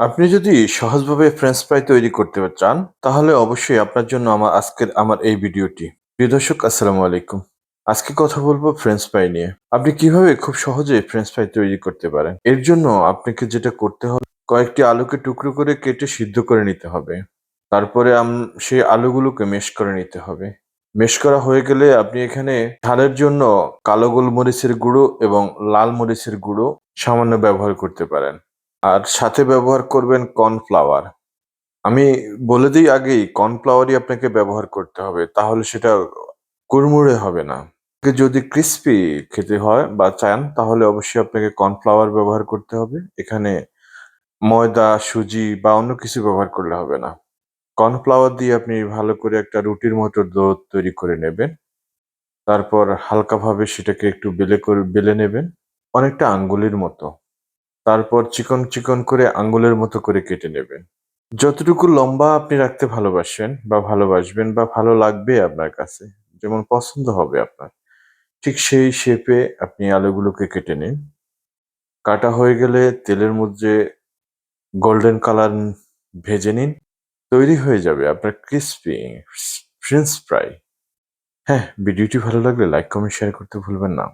আপনি যদি সহজভাবে ফ্রেঞ্চ ফ্রাই তৈরি করতে চান, তাহলে অবশ্যই আপনার জন্য আমার আজকের, আমার এই ভিডিওটি। প্রিয় দর্শক, আসসালামু আলাইকুম। আজকে কথা বলব ফ্রেঞ্চ ফ্রাই নিয়ে। আপনি কীভাবে খুব সহজে ফ্রেঞ্চ ফ্রাই তৈরি করতে পারেন? এর জন্য আপনাকে যেটা করতে হবে, কয়েকটি আলুকে টুকরো করে কেটে সিদ্ধ করে নিতে হবে। তারপরে সেই আলুগুলোকে মেশ করে নিতে হবে। মেশ করা হয়ে গেলে আপনি এখানে ঝালের জন্য কালো গোলমরিচের গুঁড়ো এবং লাল মরিচের গুঁড়ো সামান্য ব্যবহার করতে পারেন। আর সাথে ব্যবহার করবেন কর্নফ্লাওয়ার। আমি বলে দিই আগেই, কর্নফ্লাওয়ারই আপনাকে ব্যবহার করতে হবে, তাহলে সেটা কুড়মুড়ে হবে না। যদি ক্রিস্পি খেতে হয় বা চান, তাহলে অবশ্যই আপনাকে কর্নফ্লাওয়ার ব্যবহার করতে হবে। এখানে ময়দা, সুজি বা অন্য কিছু ব্যবহার করলে হবে না। কর্নফ্লাওয়ার দিয়ে আপনি ভালো করে একটা রুটির মতো ডো তৈরি করে নেবেন। তারপর হালকাভাবে সেটাকে একটু বেলে করে, বেলে নেবেন। অনেকটা আঙ্গুলের মতো। তারপর চিকন চিকন করে আঙ্গুলের মতো করে কেটে নেবেন যতটুকু লম্বা আপনি রাখতে ভালোবাসেন বা ভালোবাসবেন বা ভালো লাগবে আপনার কাছে, যেমন পছন্দ হবে আপনার, ঠিক সেই শেপে আপনি আলুগুলোকে কেটে নিন। কাটা হয়ে গেলে তেলের মধ্যে গোল্ডেন কালার ভেজে নিন। তৈরি হয়ে যাবে আপনার ক্রিসপি ফ্রেঞ্চ ফ্রাই হ্যাঁ ভিডিওটি ভালো লাগলে লাইক কমেন্ট শেয়ার করতে ভুলবেন না।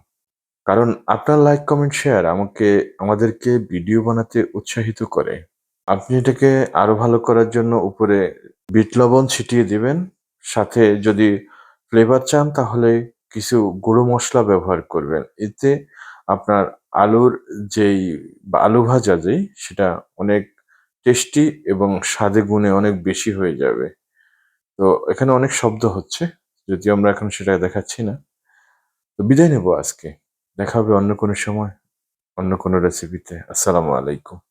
কারণ আপনার লাইক কমেন্ট শেয়ার আমাকে, আমাদেরকে ভিডিও বানাতে উৎসাহিত করে। আপনি এটাকে আরও ভালো করার জন্য উপরে বিট লবণ ছিটিয়ে দিবেন। সাথে যদি ফ্লেভার চান তাহলে কিছু গুঁড়ো মশলা ব্যবহার করবেন। এতে আপনার আলুর যেই বা আলু ভাজা যেই, সেটা অনেক টেস্টি এবং স্বাদে গুণে অনেক বেশি হয়ে যাবে। তো এখানে অনেক শব্দ হচ্ছে, যদিও আমরা এখন সেটা দেখাচ্ছি না। তো বিদায় নেব আজকে। দেখা হবে অন্য কোনো সময় অন্য কোনো রেসিপিতে আসসালামু আলাইকুম।